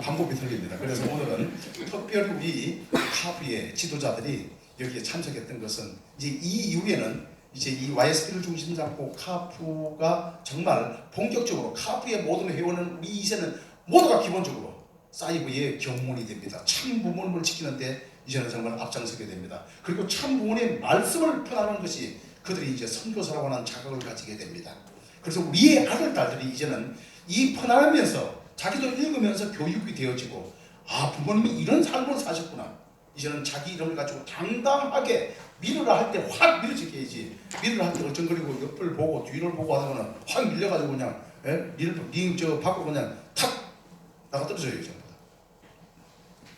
방법이 틀립니다. 그래서 오늘은 특별히 카프의 지도자들이 여기에 참석했던 것은 이제 이 이후에는 이제 이 YSP를 중심 잡고 카프가 정말 본격적으로 카프의 모든 회원은 우리 이제는 모두가 기본적으로 사이버의 경문이 됩니다. 참 부모님을 지키는데 이제는 정말 앞장서게 됩니다. 그리고 참 부모님의 말씀을 표현하는 것이 그들이 이제 선교사라고 하는 자격을 가지게 됩니다. 그래서 우리의 아들 딸들이 이제는 이 편안하면서 자기도 읽으면서 교육이 되어지고 아 부모님이 이런 삶을 사셨구나. 이제는 자기 이름을 가지고 당당하게 밀으라 할 때 확 밀어지게 해야지. 밀으라 할때 어정거리고 옆을 보고 뒤를 보고 하다가는 확 밀려가지고 그냥 예? 링저 받고 그냥 탁 나가 떨어져요 전부 다.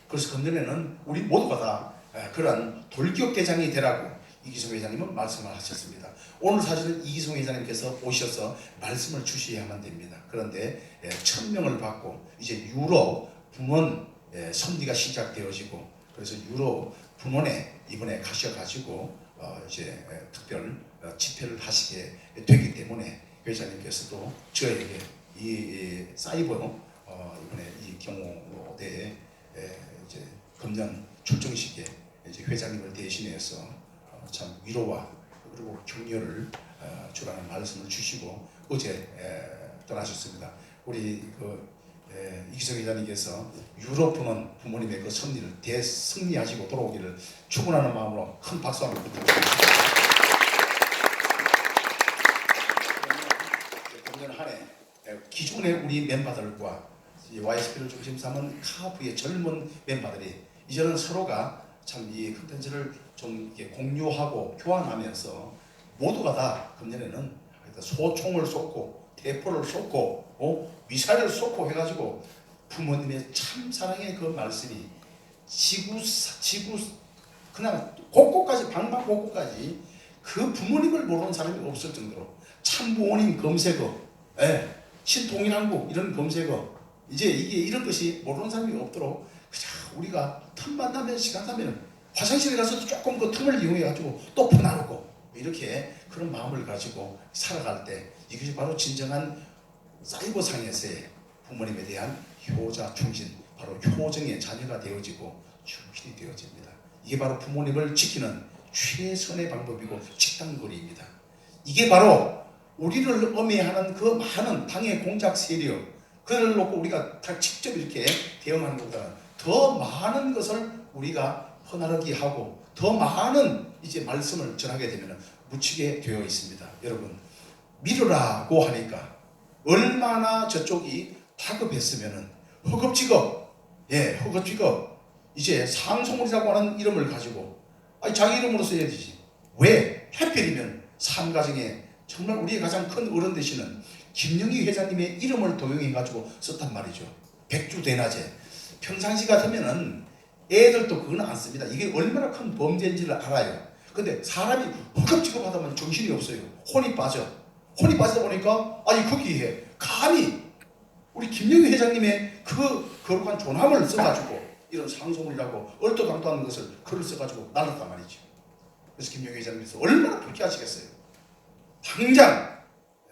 그래서 금년에는 우리 모두가 다 예, 그러한 돌격 대장이 되라고 이기성 회장님은 말씀을 하셨습니다. 오늘 사실은 이기성 회장님께서 오셔서 말씀을 주셔야만 됩니다. 그런데 예, 천 명을 받고 이제 유럽 분원 예, 선비가 시작되어지고 그래서 유럽 분원에 이번에 가셔가지고 어, 이제 예, 특별 어, 집회를 하시게 되기 때문에 회장님께서도 저에게 이, 이 사이버 어, 이번에 이 경호대에 예, 이제 금년 출정식에 이제 회장님을 대신해서 어, 참 위로와 그리고 격려를 어, 주라는 말씀을 주시고 어제 에, 떠나셨습니다. 우리 그 에, 이기성 회장님께서 유럽 분은 부모님의 그 승리를 대승리하시고 돌아오기를 축원하는 마음으로 큰 박수 한번 부탁드립니다. 기존의 우리 멤버들과 YSP를 중심 삼은 카프의 젊은 멤버들이 이제는 서로가 참 이 컨텐츠를 좀 이렇게 공유하고 교환하면서 모두가 다 금년에는 소총을 쏟고 대포를 쏟고 어? 미사일을 쏟고 해가지고 부모님의 참 사랑의 그 말씀이 지구 사- 지구 그냥 곳곳까지 방방곳곳까지 그 부모님을 모르는 사람이 없을 정도로 참 부모님 검색어, 예, 신통일한국 이런 검색어 이제 이게 이런 것이 모르는 사람이 없도록 우리가 틈만 나면 시간 나면 화장실에 가서도 조금 그 틈을 이용해 가지고 또 퍼나르고 이렇게 그런 마음을 가지고 살아갈 때 이것이 바로 진정한 사이버상에서의 부모님에 대한 효자 충신 바로 효정의 자녀가 되어지고 충신이 되어집니다. 이게 바로 부모님을 지키는 최선의 방법이고 직당거리입니다. 이게 바로 우리를 엄해하는 그 많은 당의 공작 세력 그를 놓고 우리가 다 직접 이렇게 대응하는 것보다는 더 많은 것을 우리가 퍼나르기 하고 더 많은 이제 말씀을 전하게 되면 묻히게 되어 있습니다. 여러분 믿으라고 하니까 얼마나 저쪽이 다급했으면은 허겁지겁 예 허겁지겁 이제 상송이라고 하는 이름을 가지고 아니 자기 이름으로 써야 되지. 왜? 하필이면 삼가정에 정말 우리의 가장 큰 어른 되시는 김영희 회장님의 이름을 도용해 가지고 썼단 말이죠. 백주대낮에 평상시 같으면은 애들도 그건 안 씁니다. 이게 얼마나 큰 범죄인지를 알아요. 근데 사람이 허겁지겁 하다 보면 정신이 없어요. 혼이 빠져. 혼이 빠지다 보니까 아니 거기에 감히 우리 김영희 회장님의 그 거룩한 존함을 써가지고 이런 상송이라고 얼토당토하는 것을 글을 써가지고 날랐단 말이죠. 그래서 김영희 회장님께서 얼마나 불쾌하시겠어요. 당장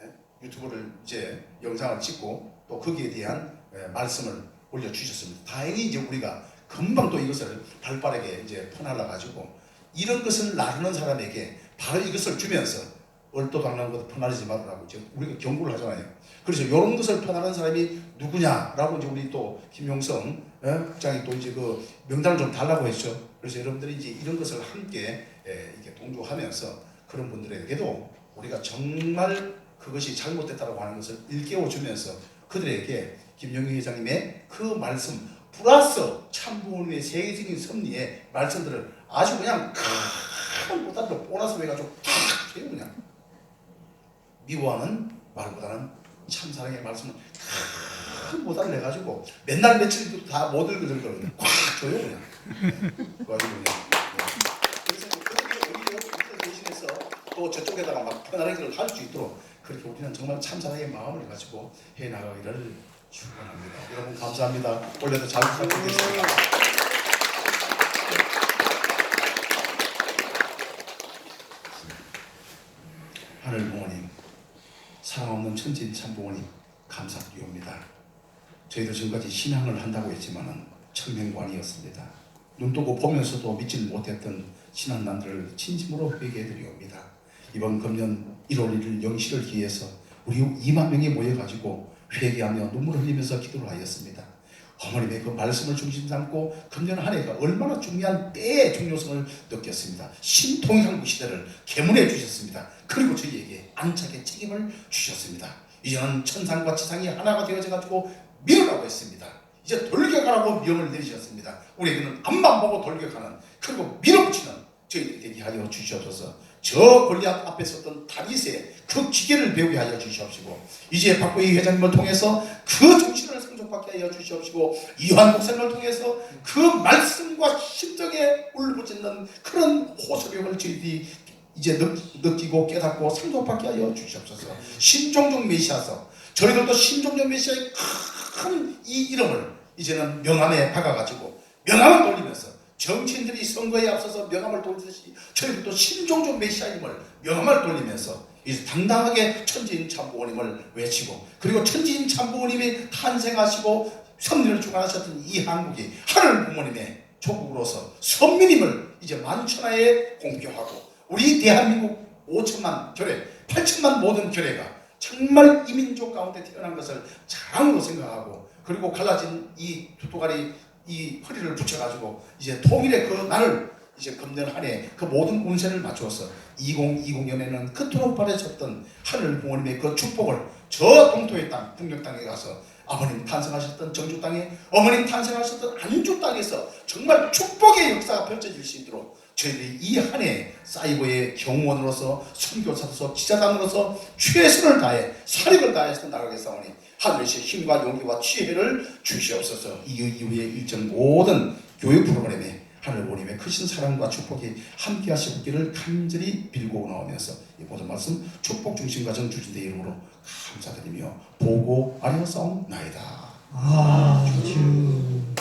예, 유튜브를 이제 영상을 찍고 또 거기에 대한 예, 말씀을 올려주셨습니다. 다행히 이제 우리가 금방 또 이것을 발빠르게 이제 퍼날라 가지고 이런 것을 나르는 사람에게 바로 이것을 주면서 얼토당한 것을 퍼나르지 말라고 이제 우리가 경고를 하잖아요. 그래서 이런 것을 퍼나르는 사람이 누구냐라고 이제 우리 또 김용성 예, 국장이 또 이제 그 명단을 좀 달라고 했죠. 그래서 여러분들이 이제 이런 것을 함께 예, 이렇게 동조하면서 그런 분들에게도 우리가 정말 그것이 잘못됐다고 하는 것을 일깨워 주면서 그들에게 김영희 회장님의 그 말씀 플러스 참부원의 세계적인 섭리의 말씀들을 아주 그냥 큰 보따리로 보너스 해가지고 탁 해요 그냥. 미워하는 말보다는 참사랑의 말씀을 큰 보따리를 해가지고 맨날 며칠 다못 읽거든요 꽉 줘요 그냥. 그래가지고 그냥 대신해서 또 저쪽에다가 막 편안하게 할수 있도록 그렇게 우리는 정말 참사랑의 마음을 가지고 해 나가기를 축원합니다. 여러분 감사합니다. 올해도 잘 부탁드리겠습니다. 하늘 부모님, 사랑 없는 천진 참 부모님 감사드리옵니다. 저희도 지금까지 신앙을 한다고 했지만은 청명관이었습니다. 눈 뜨고 보면서도 믿지 못했던 신앙 난들을 진심으로 회개해드리옵니다. 이번 금년 1월 1일 영시를 기해서 우리 2만 명이 모여가지고 회개하며 눈물 흘리면서 기도를 하였습니다. 어머님의 그 말씀을 중심 삼고 금년 한 해가 얼마나 중요한 때의 중요성을 느꼈습니다. 신통일한국 시대를 개문해 주셨습니다. 그리고 저희에게 안착의 책임을 주셨습니다. 이제는 천상과 지상이 하나가 되어져 가지고 밀으라고 했습니다. 이제 돌격하라고 명을 내리셨습니다. 우리에게는 앞만 보고 돌격하는 그리고 밀어붙이는 저희들이 되게 하여 주시옵소서. 저 골리앗 앞에 섰던 다윗의 그 기계를 배우게 하여 주시옵시고 이제 박보희 회장님을 통해서 그 정신을 상속받게 하여 주시옵시고 이완 목사님을 통해서 그 말씀과 심정에 울부짖는 그런 호소력을 저희들이 이제 느, 느끼고 깨닫고 상속받게 하여 주시옵소서. 신종종 메시아서 저희들도 신종종 메시아의 큰 이 이름을 이제는 명함에 박아가지고 명함을 돌리면서 정치인들이 선거에 앞서서 명함을 돌리듯이 저희들도 신종종 메시아임을 명함을 돌리면서 이제 당당하게 천지인 참부모님을 외치고 그리고 천지인 참부모님이 탄생하시고 섭리를 주관하셨던 이 한국이 하늘 부모님의 조국으로서 선민임을 이제 만천하에 공표하고 우리 대한민국 5천만 교회, 8천만 모든 교회가 정말 이민족 가운데 태어난 것을 자랑으로 생각하고 그리고 갈라진 이 두토가리 이 허리를 붙여가지고 이제 통일의 그 날을 이제 금년 한 해 그 모든 운세를 맞추어서 2020년에는 그토록 바라셨던 하늘 부모님의 그 축복을 저 동토의 땅, 북녘 땅에 가서 아버님 탄생하셨던 정주 땅에 어머님 탄생하셨던 안주 땅에서 정말 축복의 역사가 펼쳐질 수 있도록 저희들이 이 한 해 사이버의 경호원으로서 선교사로서 기자단으로서 최선을 다해 사력을 다해서 나가겠사오니 하늘의 힘과 용기와 지혜를 주시옵소서 이 이후에 일정 모든 교육 프로그램에 하늘 보님의 크신 사랑과 축복이 함께 하시기를 간절히 빌고 나오면서 이 모든 말씀 축복 중심 가정 주진대 이름으로 감사드리며 보고 아뢰었사옵나이다. 아 주